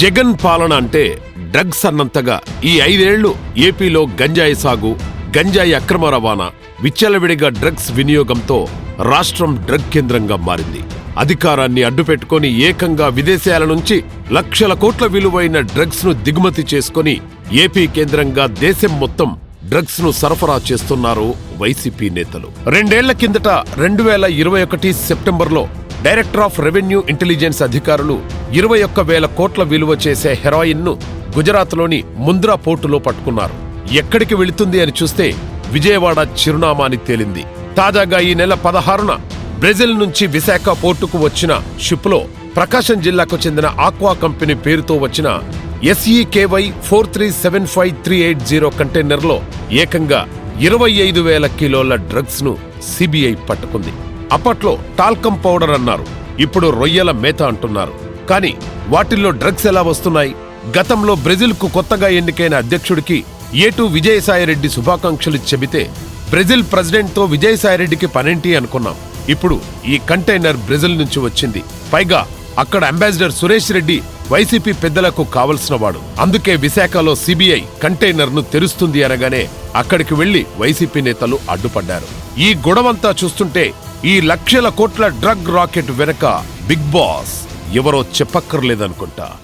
జగన్ పాలన అంటే డ్రగ్స్ అన్నంతగా ఈ ఐదేళ్ళు ఏపీలో గంజాయి సాగు గంజాయి అక్రమ రవాణా విచ్చలవిడిగా డ్రగ్స్ వినియోగంతో రాష్ట్రం డ్రగ్ కేంద్రంగా మారింది. అధికారాన్ని అడ్డుపెట్టుకొని ఏకంగా విదేశాల నుంచి లక్షల కోట్ల విలువైన డ్రగ్స్ను దిగుమతి చేసుకొని ఏపీ కేంద్రంగా దేశం మొత్తం డ్రగ్స్ను సరఫరా చేస్తున్నారు వైసీపీ నేతలు. రెండేళ్ళ కిందట రెండు వేల ఇరవై ఒకటి సెప్టెంబర్లో డైరెక్టర్ ఆఫ్ రెవెన్యూ ఇంటెలిజెన్స్ అధికారులు ఇరవై ఒక్క వేల కోట్ల విలువ చేసే హెరాయిన్ను గుజరాత్లోని ముంద్రా పోర్టులో పట్టుకున్నారు. ఎక్కడికి వెళుతుంది అని చూస్తే విజయవాడ చిరునామాని తేలింది. తాజాగా ఈ నెల పదహారున బ్రెజిల్ నుంచి విశాఖ పోర్టుకు వచ్చిన షిప్లో ప్రకాశం జిల్లాకు చెందిన ఆక్వా కంపెనీ పేరుతో వచ్చిన SEKY four three seven five three eight zero కంటైనర్లో ఏకంగా ఇరవై ఐదు వేల కిలోల డ్రగ్స్ను సిబిఐ పట్టుకుంది. అప్పట్లో టాల్కమ్ పౌడర్ అన్నారు. ఇప్పుడు రొయ్యల మేత అంటున్నారు. కానీ వాటిల్లో డ్రగ్స్ ఎలా వస్తున్నాయి? గతంలో బ్రెజిల్కు కొత్తగా ఎన్నికైన అధ్యక్షుడికి ఏటూ విజయసాయిరెడ్డి శుభాకాంక్షలు చెబితే బ్రెజిల్ ప్రెసిడెంట్తో విజయసాయిరెడ్డికి పనేంటి అనుకున్నాం. ఇప్పుడు ఈ కంటైనర్ బ్రెజిల్ నుంచి వచ్చింది. పైగా అక్కడ అంబాసిడర్ సురేష్ రెడ్డి వైసీపీ పెద్దలకు కావలసినవాడు అందుకే విశాఖలో సిబిఐ కంటైనర్ను తెరుస్తుంది అనగానే అక్కడికి వెళ్ళి వైసీపీ నేతలు అడ్డుపడ్డారు. ఈ గొడవంతా చూస్తుంటే ఈ లక్షల కోట్ల డ్రగ్ రాకెట్ వెనక బిగ్ బాస్. ఎవరో చెప్పక్కర్లేదనుకుంటా.